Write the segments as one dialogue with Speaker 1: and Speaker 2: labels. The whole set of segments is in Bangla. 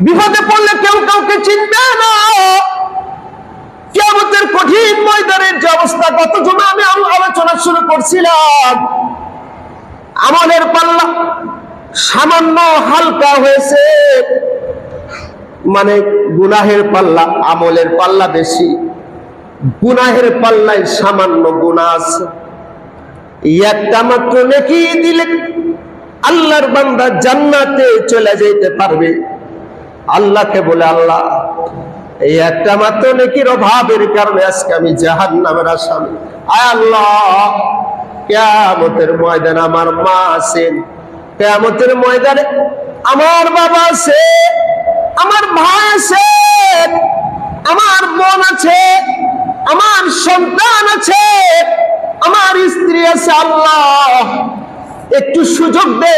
Speaker 1: বিপদে পড়লে কেউ কাউকে চিনবে না। কেমতের কঠিন ময়দানের যে অবস্থা, গত জমা আমি আলোচনা শুরু করছিলাম। আমলের পাল্লা সামান্য হালকা হয়েছে। মানে গুনাহের পাল্লা, আমলের পাল্লা বেশি। গুনাহের পাল্লায় সামান্য গুনাহ আছে। একটা মাত্র নেকি দিলে আল্লাহর বান্দা জান্নাতে চলে যেতে পারবে। আল্লাহকে বলে, আল্লাহ, এই একটা মাত্র নেকির অভাবের কারণে আজকে আমি জাহান নামের আসামি। আয় আল্লাহ, কেয়ামতের ময়দান আমার মা আছেন। কেয়ামতের ময়দানে আমার বাবা আছে, আমার ভাই আছে, আমার বোন আছে, আমার সন্তান আছে, আমার স্ত্রী আছে আল্লাহ। একটু সুযোগ দে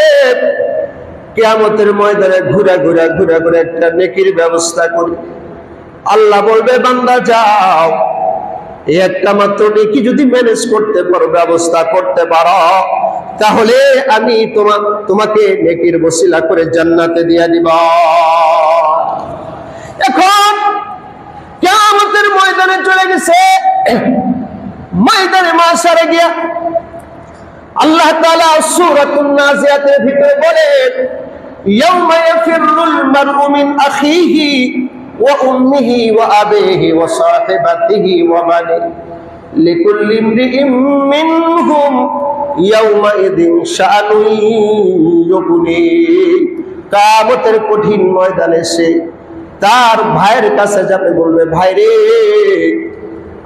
Speaker 1: কেয়ামতের ময়দানে ঘুরে ঘুরে ঘুরে ঘুরে একটা নেকির ব্যবস্থা করি। আল্লাহ বলবে, বান্দা, যাও। এই একটা মাত্র নেকি যদি ম্যানেজ করতে পারো, ব্যবস্থা করতে পারো, তাহলে আমি তোমার, তোমাকে নেকির বসিলা করে জান্নাতে দিয়ে দিব। এখন কেয়ামতের ময়দানে চলে গেছে। ময়দানে মাসারে গিয়া আল্লাহ তাআলা সূরাতুন নাজিয়াতের ভিতরে বলেন আখিহি ওয়া উম্মিহি ওয়া আবিহি ওয়া সাহিবাতিহি ওয়া বানিহি লিকুল্লি ইমরিইম মিনহুম ইয়াউমাইদিন শাআনুন ইউগনি কিয়ামতের কঠিন ময়দানে সে তার ভাইয়ের কাছে যাবে বলবে ভাই রে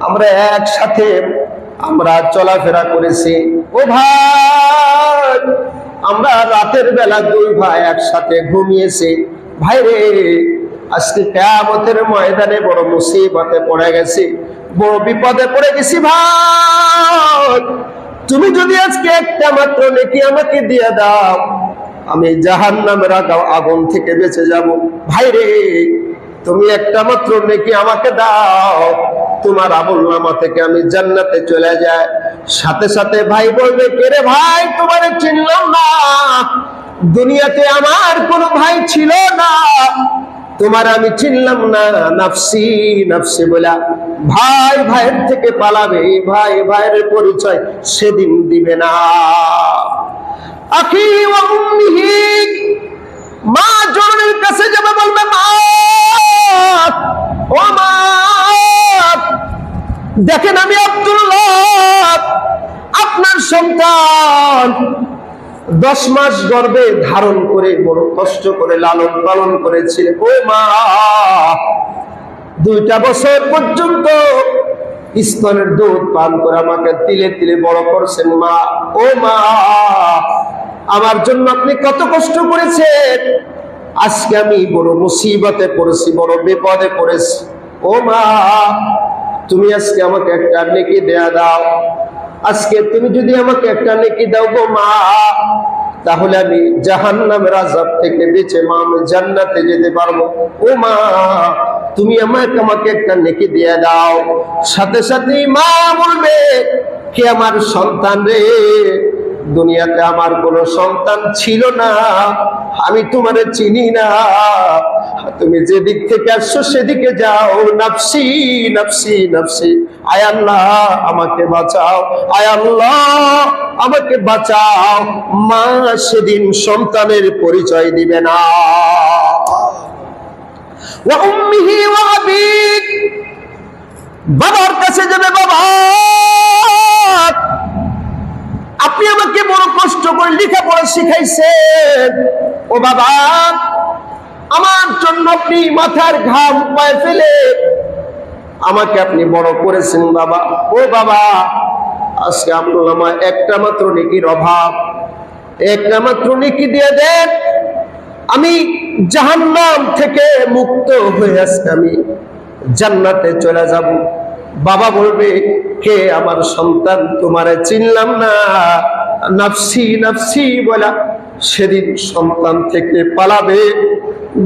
Speaker 1: আমরা একসাথে আমরা চলাফেরা করেছি। ও ভাই আমরা রাতের বেলা দুই ভাই একসাথে ঘুমিয়েছি। ভাই রে, আজকে কেয়ামতের ময়দানে বড় মুসিবতে পড়ে গেছি। বড় বিপদে পড়ে গেছি ভাই। তুমি যদি আজকে একটা মাত্র নেকি আমাকে দিয়ে দাও, আমি জাহান নামের আগুন থেকে বেঁচে যাব। ভাই রে, তুমি একটা মাত্র নেকি আমাকে দাও। তোমার আমল নামা থেকে আমি জান্নাতে চলে যাই। সাথে সাথে ভাই বলবে, কে রে ভাই, তোমার চিনলাম না। দুনিয়াতে আমার কোনো ভাই ছিল না। তোমার আমি চিনলাম না, নাফসি নাফসি বলা, ভাই, ভাইয়ের থেকে পালাবে, ভাই, ভাইয়ের পরিচয় সেদিন দিবে না। মা জননীর কাছে যাবে বলবে, মা, ও মা, দেখেন আমি আপনার সন্তান। দশ মাস গর্ভে ধারণ করে, বড় কষ্ট করে, লালন পালন করেছিলেন ও মা, দুইটা বছর পর্যন্ত স্তনের দুধ পান করে আমাকে তিলে তিলে বড় করছেন মা। ও মা, আমার জন্য আপনি কত কষ্ট করেছেন? আজকে আমি বড় মুসিবতে পড়েছি, বড় বিপদে পড়েছি। ও মা, তুমি আজকে আমাকে একটা নেকি দেয়া দাও। আজকে তুমি যদি আমাকে একটা নেকি দাও গো মা, তাহলে আমি জাহান নামের আজাব থেকে বেঁচে মা, আমি জান্নাতে যেতে পারব। ও মা, তুমি আমাকে আমাকে একটা নেকি দিয়ে দাও। সাথে সাথে মা বলবে, কে আমার সন্তান রে? দুনিয়াতে আমার কোনো সন্তান ছিল না, আমি তোমারে চিনি না। তুমি যেদিক থেকে আসছো, সেদিকে যাও। নাফসি নাফসি নাফসি। আয় আল্লাহ, আমাকে বাঁচাও। আয় আল্লাহ, আমাকে বাঁচাও। মা সেদিন সন্তানের পরিচয় দিবে না। বাবার কাছে যাবে বাবা। আপনি আমাকে বড় কষ্ট করে লেখাপড়া শিখাইছেন। ও বাবা আমার জন্য আপনি মাথার ঘাম পায়ে ফেলে আমাকে আপনি বড় করেছেন বাবা। ও বাবা, আজকে আপনার আমার একটা মাত্র নেকির অভাব। একটা মাত্র নেকি দিয়ে দেন। আমি জাহান্নাম থেকে মুক্ত হয়ে আজকে আমি জান্নাতে চলে যাব। বাবা বলবে, কে আমার সন্তান? তোমারে চিনলাম না। নাফসি নাফসি বলা সেদিন সন্তান থেকে পালাবে।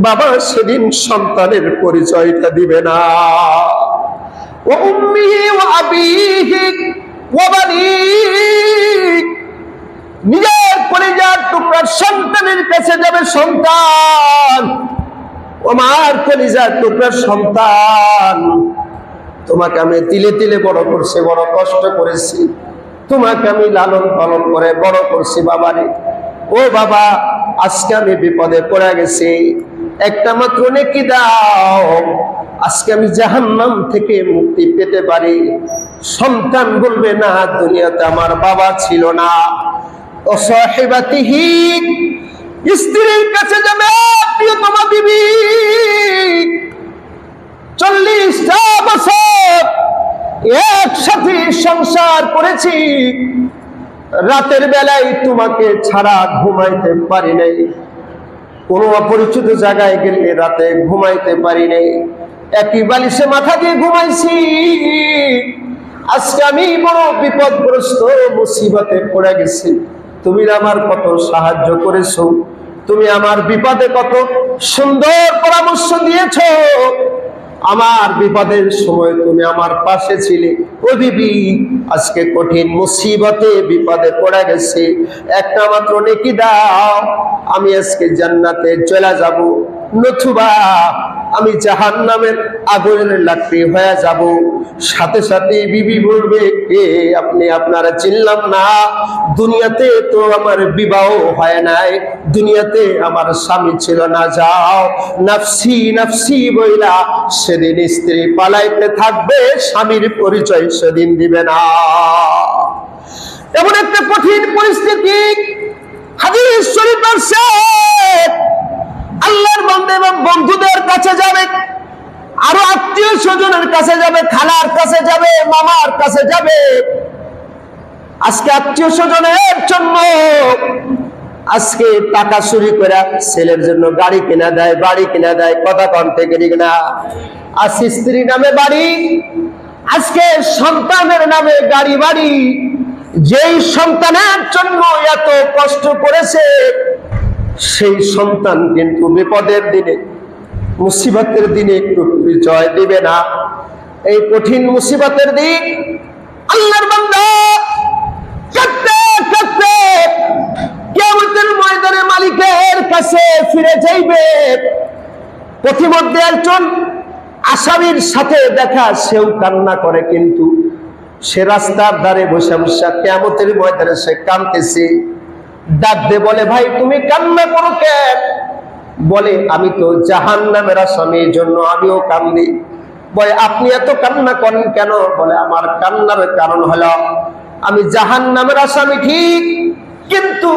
Speaker 1: বাবা সেদিন সন্তানের পরিচয়টা দিবে না। নিজের পরিজার টুকরার সন্তানের কাছে যাবে সন্তান। ও মার কলিজার টুকরার সন্তান। তোমাকে আমি তিলে তিলে বড় করছি, বড় কষ্ট করেছি। তোমাকে আমি লালন পালন করে বড় করছি বাবারে। ও বাবা, আজকে আমি বিপদে পড়ে গেছি। একটা মাত্র নেকি দাও। আজকে আমি জাহান্নাম থেকে মুক্তি পেতে পারি। সন্তান বলবে, না, দুনিয়াতে আমার বাবা ছিল না। অসহেবাতিহি স্ত্রীর কাছে যাবে, প্রিয়তমা বিবি। চল্লিশটা বছর একসাথে সংসার করেছি। রাতের বেলায় তোমাকে ছাড়া ঘুমাইতে পারি নাই। কোনো অপরিচিত জায়গায় গেলে রাতে ঘুমাইতে পারি নাই। একই বালিশে মাথা দিয়ে ঘুমাইছি। আজকে আমি বড় বিপদগ্রস্ত মুসিবতে পড়ে গেছি। তুমি আমার কত সাহায্য করেছ? তুমি আমার বিপদে কত সুন্দর পরামর্শ দিয়েছ? আমার বিপদের সময় তুমি আমার পাশে ছিলে। ও আজকে কঠিন মুসিবতে বিপদে পড়ে গেছে। একটা মাত্র নেকি দাও, আমি আজকে জান্নাতে চলে যাব। নথুবা আমি জাহান নামের আগুনের লাকড়ি হয়ে যাব। সাথে সাথে বিবি বলবে কে আপনি আপনারা চিনলাম না। দুনিয়াতে তো আমার বিবাহ হয় নাই। দুনিয়াতে আমার স্বামী ছিল না। যাও, নাফসি নাফসি বইলা সেদিন স্ত্রী পালাইতে থাকবে। স্বামীর পরিচয় সেদিন দিবে না। এমন একটা কঠিন পরিস্থিতি। হাদিস শরীফ আল্লাহর এবং বন্ধুদের কাছে যাবে, আরও আত্মীয় স্বজনের কাছে যাবে, খালার কাছে যাবে, মামার কাছে যাবে। আজকে আত্মীয় স্বজনের জন্য আজকে টাকা চুরি করে ছেলের জন্য গাড়ি কিনা দেয়, বাড়ি কিনা দেয়, কথা কন থেকে না। আর স্ত্রী নামে বাড়ি, আজকে সন্তানের নামে গাড়ি বাড়ি। যেই সন্তানের জন্য এত কষ্ট করেছে সেই সন্তান কিন্তু বিপদের দিনে, মুসিবতের দিনে একটু পরিচয় দিবে না। এই কঠিন মুসিবতের দিন আল্লাহর কেমতের ময়দানে মালিকের কাছে ফিরে যাইবে। একজন আসামির সাথে দেখা কান্না করে কিন্তু। সে রাস্তার ধারে বসে বসে কেমতের ময়দানে সে কাঁদতেছে। ডাক দে বলে, ভাই, তুমি কান্না করো কেন বলে, আমি তো জাহান নামের আসামি, এই জন্য আমিও কান্দি। বলে, আপনি এত কান্না করেন কেন? বলে, আমার কান্নার কারণ হলো, আমি জাহান নামের আসামি, ঠিক? কিন্তু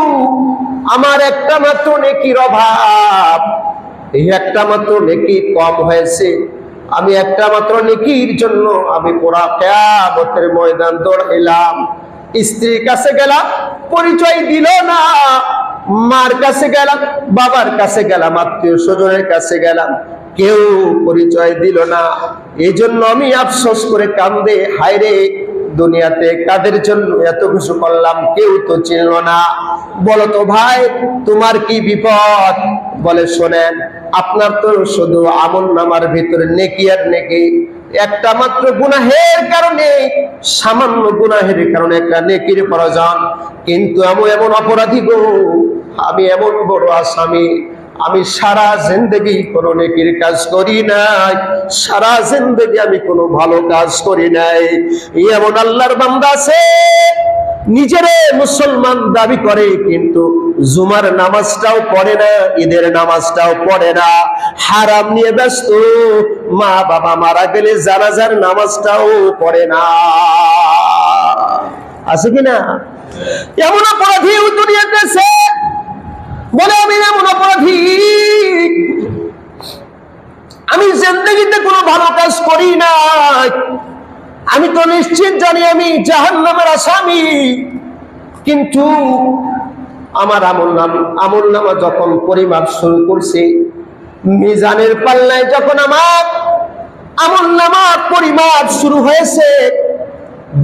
Speaker 1: আমার একটা মাত্র নেকির অভাব। এই একটা মাত্র নেকি কম হয়েছে। আমি একটা মাত্র নেকির জন্য আমি পুরা কেয়ামতের ময়দান দৌড়াইলাম। স্ত্রীর কাছে গেলাম, পরিচয় দিল না। মার কাছে গেলাম, বাবার কাছে গেলাম, আত্মীয় স্বজনের কাছে গেলাম, কেউ পরিচয় দিল না। এই জন্য আমি আফসোস করে কান্দে, হায়রে, দুনিয়াতে কাদের জন্য এত কিছু করলাম, কেউ তো চিনল না। বলো তো ভাই, তোমার কি বিপদ? বলে শোনেন, আপনার তো শুধু আমল নামার ভিতরে নেকি আর নেকি। একটা মাত্র গুনাহের কারণে, সামান্য গুনাহের কারণে একটা নেকির প্রয়োজন। কিন্তু আমি এমন অপরাধী গো, আমি এমন বড় আসামি। আমি সারা জিন্দগি কোনো নেকির কাজ করি নাই। সারা জিন্দগি আমি কোনো ভালো কাজ করি নাই। এমন আল্লাহর বান্দা আছে, নিজেরে মুসলমান দাবি করে, কিন্তু জুমার নামাজটাও পড়ে না, ঈদের নামাজটাও পড়ে না। হারাম নিয়ে ব্যস্ত, মা বাবা মারা গেলে জানাজার নামাজটাও পড়ে না। আছে কিনা এমন অপরাধী দুনিয়াতে বলে আমি এমন অপরাধী। আমি জিন্দগিতে কোনো ভালো কাজ করি না। আমি তো নিশ্চিত জানি আমি জাহান নামের আসামি। কিন্তু আমার আমল নাম, আমল নামা যখন পরিমাপ শুরু করছে, মিজানের পাল্লায় যখন আমার আমল নামার পরিমাপ শুরু হয়েছে,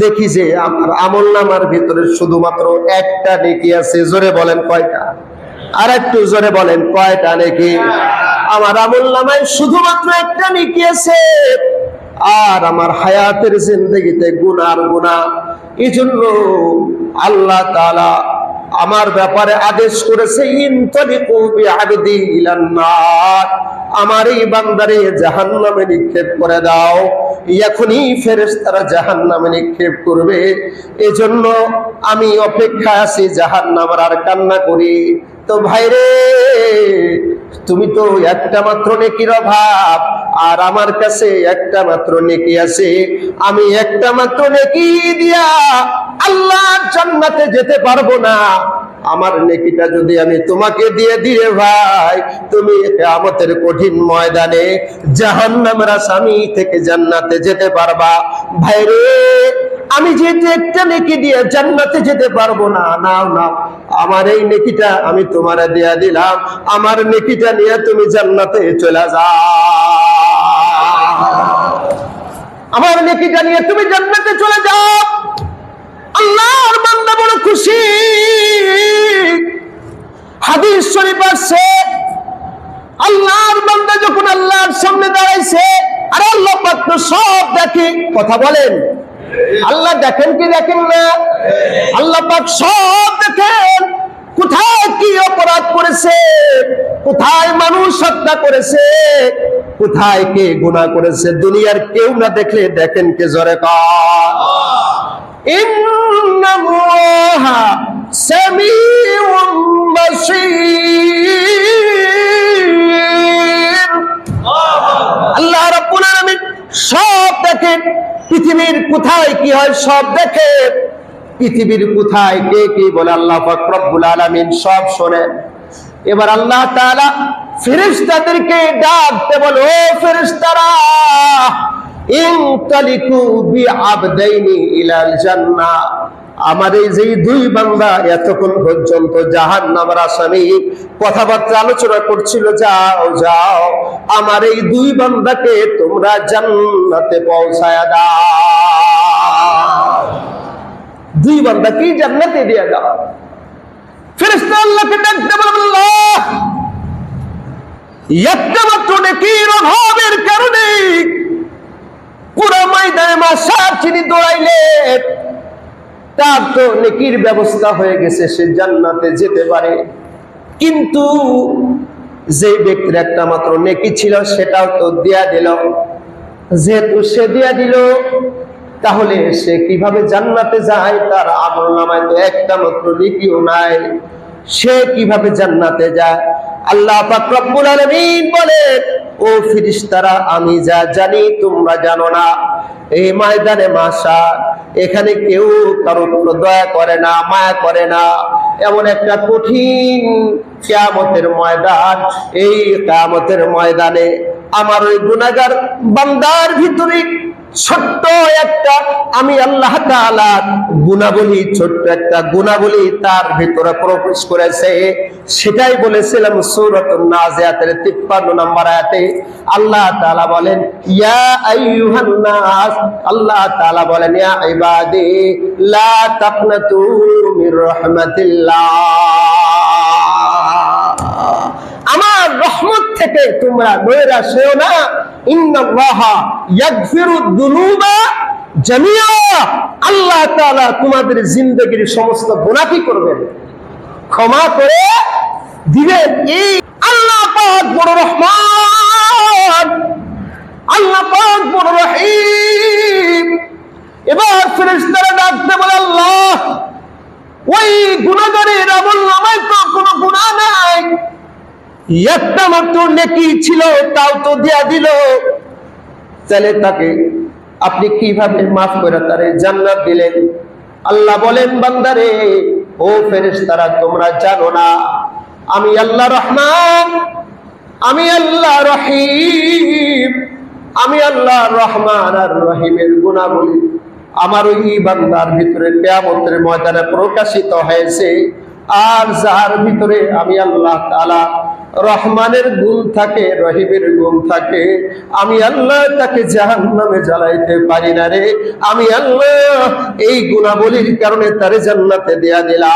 Speaker 1: দেখি যে আমার আমল নামার ভিতরে শুধুমাত্র একটা নেকি আছে, জোরে বলেন কয়টা? আর একটু জোরে বলেন, কয়টা নেকি? আমার আমল নামায় শুধুমাত্র একটা নেকি আছে, আর আমার হায়াতের জিন্দগিতে গুনার গুণা এই জন্য আল্লাহ তালা আমার ব্যাপারে আদেশ করেছে আমার এই বান্দারে জাহান্নামে নিক্ষেপ করে দাও। এখনই ফেরেস তারা জাহান নামে নিক্ষেপ করবে। এজন্য আমি অপেক্ষা আছি জাহান নামার আর কান্না করি। তো ভাইরে তুমি তো একটা মাত্র নেকির অভাব, আর আমার কাছে একটা মাত্র নেকি আছে। আমি একটা মাত্র নেকি দিয়া আল্লাহ জান্নাতে যেতে পারব না। আমার নেকিটা যদি আমি তোমাকে দিয়ে দিয়ে ভাই, তুমি আমাদের কঠিন ময়দানে জাহান্নামের আসামি থেকে জান্নাতে যেতে পারবা। ভাইরে, আমি যেহেতু একটা নেকি দিয়ে জান্নাতে যেতে পারব না, নাও না আমার এই নেকিটা আমি তোমারে দিয়া দিলাম। আমার নেকিটা নিয়ে তুমি জান্নাতে চলে যাও। আমার নেকিটা নিয়ে তুমি জান্নাতে চলে যাও। আল্লাহর বান্দা বড় খুশি। হাদিস শরীফ আসছে। আল্লাহর বান্দা যখন আল্লাহর সামনে দাঁড়াইছে, আরে আল্লাহ পাক তো সব দেখে কথা বলেন। আল্লাহ দেখেন কি দেখেন না? আল্লাহ পাক সব দেখেন। কোথায় কি অপরাধ করেছে? কোথায় মানুষ হত্যা করেছে? কোথায় কে গুনাহ করেছে? দুনিয়ার কেউ না দেখলে দেখেন কে জরে কর দেখেন, পৃথিবীর কোথায় কি হয় সব দেখে পৃথিবীর কোথায় কে কি বলে আল্লাহ ফকরবুল আলমিন সব শোনেন। এবার আল্লাহ ফেরিস্তাদেরকে ডাকতে বল, ও ফেরিস্তারা ইন তালিকু বি আবদাইনি ইলাল জান্নাহ। আমার এই যে দুই বান্দা এতক্ষণ পর্যন্ত জাহান নামার আসামি, কথাবার্তা আলোচনা করছিল, যাও যাও, আমার এই দুই বান্দাকে তোমরা জান্নাতে পৌঁছায় দাও। দুই বান্দা কি জান্নাতে দিয়ে দাও। কারণে পুরো ময়দানে মাসার চিনি দৌড়াইলে তার তো নেকির ব্যবস্থা হয়ে গেছে, সে জান্নাতে যেতে পারে। কিন্তু যে ব্যক্তির একটা মাত্র নেকি ছিল, সেটাও তো দিয়া দিল। যেহেতু সে দিয়া দিল, তাহলে সে কীভাবে জান্নাতে যায়? তার আমল নামায় তো একটা মাত্র নেকিও নাই। সে কীভাবে জান্নাতে যায়? আল্লাহ বলেন, ও ফিরিস্তারা, আমি যা জানি তোমরা জানো না। এই ময়দানে মাসা এখানে কেউ কারও দয়া করে না, মায়া করে না। এমন একটা কঠিন কেয়ামতের ময়দান, এই কেয়ামতের ময়দানে আমার ওই গুণাগার বান্দার ভিতরে ছোট্ট একটা, আমি আল্লাহ গুণাবলী, ছোট্ট একটা গুণাবলী তার ভিতরে প্রবেশ করেছে। সেটাই বলেছিলাম সূরাতুন নাজিয়াতের 53 নম্বর আয়াতে। আল্লাহ তালা বলেন, ইয়া আল্লাহ তালা বলেন, ইয়া আমার রহমত থেকে তোমরা নৈরা সেও না। আল্লাহ তাআলা তোমাদের জিন্দেগীর সমস্ত গুনাহ কি করবেন। ক্ষমা করে দিবেন। এই আল্লাহ পাক বড় রহমান। আল্লাহ পাক বড় রহিম। এবার ফেরেশতারা ডাকতে বলে, আল্লাহ, ওই গুনাহগারের আমল নামায় তো কোনো গুনাহ নাই। একটা মাত্র নেকি ছিল, তাও তো দিয়া দিল। তাহলে তাকে আপনি কীভাবে মাফ করে তারে জান্নাত দিলেন? আল্লাহ বলেন, বান্দারে, ও ফেরেস তারা তোমরা জানো না, আমি আল্লাহ রহমান, আমি আল্লাহ রহিম, আমি আল্লাহ রহমান আর রহিমের গুণাবলী। আমার ওই বান্দার ভিতরে কেয়ামতের ময়দানে প্রকাশিত হয়েছে আর যাহার ভিতরে আমি আল্লাহ তালা রহমানের গুণ থাকে, রহিমের গুণ থাকে, আমি আল্লাহ তাকে জাহান নামে জ্বালাইতে পারি না রে। আমি আল্লাহ এই গুণাবলীর কারণে তারে জান্নাতে দেয়া দিলাম।